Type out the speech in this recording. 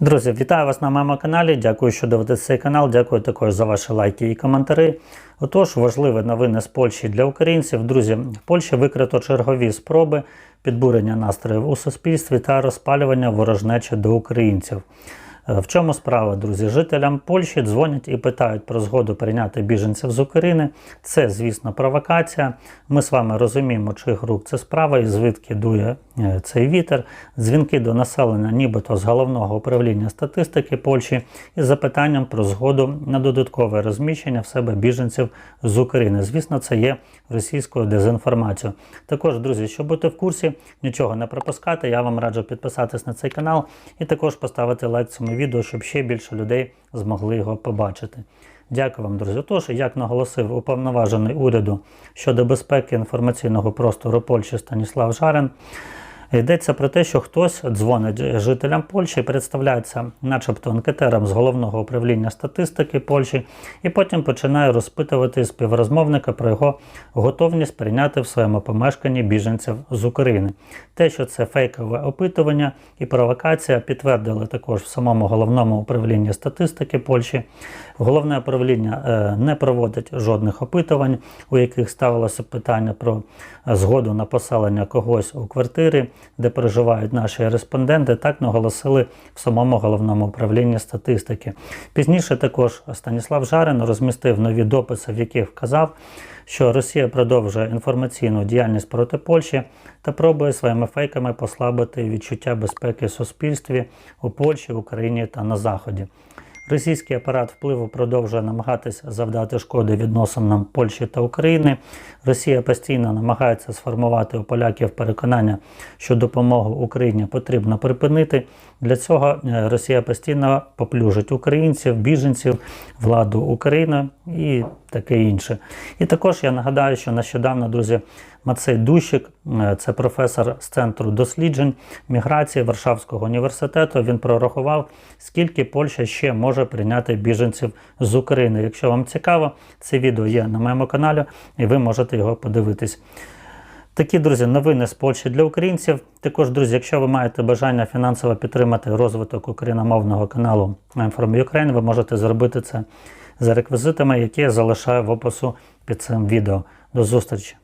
Друзі, вітаю вас на моєму каналі. Дякую, що дивитесь цей канал. Дякую також за ваші лайки і коментарі. Отож, важливі новини з Польщі для українців. Друзі, в Польщі викрито чергові спроби підбурення настроїв у суспільстві та розпалювання ворожнечі до українців. Е, В чому справа, друзі? Жителям Польщі дзвонять і питають про згоду прийняти біженців з України. Це, звісно, провокація. Ми з вами розуміємо, чиїх рук це справа і звідки дує е, цей вітер. Дзвінки до населення, нібито з головного управління статистики Польщі, із запитанням про згоду на додаткове розміщення в себе біженців з України. Звісно, це є російською дезінформацією. Також, друзі, щоб бути в курсі, нічого не пропускати, я вам раджу підписатись на цей канал і також поставити лайк цьому відео, щоб ще більше людей змогли його побачити. Дякую вам, друзі. Тож, як наголосив уповноважений уряду щодо безпеки інформаційного простору Польщі Станіслав Жарин, Йдеться про те, що хтось дзвонить жителям Польщі, представляється, начебто анкетером з головного управління статистики Польщі, і потім починає розпитувати співрозмовника про його готовність прийняти в своєму помешканні біженців з України. Те, що це фейкове опитування і провокація, підтвердили також в самому головному управлінні статистики Польщі. Головне управління е, не проводить жодних опитувань, у яких ставилося питання про згоду на поселення когось у квартирі, де проживають наші респонденти, так наголосили в самому головному управлінні статистики. Пізніше також Станіслав Жарин розмістив нові дописи, в яких вказав, що Росія продовжує інформаційну діяльність проти Польщі та пробує своїми фейками послабити відчуття безпеки в суспільстві у Польщі, Україні та на Заході. Російський апарат впливу продовжує намагатися завдати шкоди відносинам Польщі та України. Росія постійно намагається сформувати у поляків переконання, що допомогу Україні потрібно припинити. Для цього е, Росія постійно поплюжить українців, біженців, владу України і таке інше. І також я нагадаю, що нещодавно, друзі, Мацей Дущик, це професор з центру досліджень міграції Варшавського університету. Він прорахував, скільки Польща ще може прийняти біженців з України. Якщо вам цікаво, це відео є на моєму каналі, і ви можете його подивитись. Такі, друзі, новини з Польщі для українців. Також, друзі, якщо ви маєте бажання фінансово підтримати розвиток україномовного каналу from Ukraine, ви можете зробити це за реквізитами, які я залишаю в опису під цим відео. До зустрічі!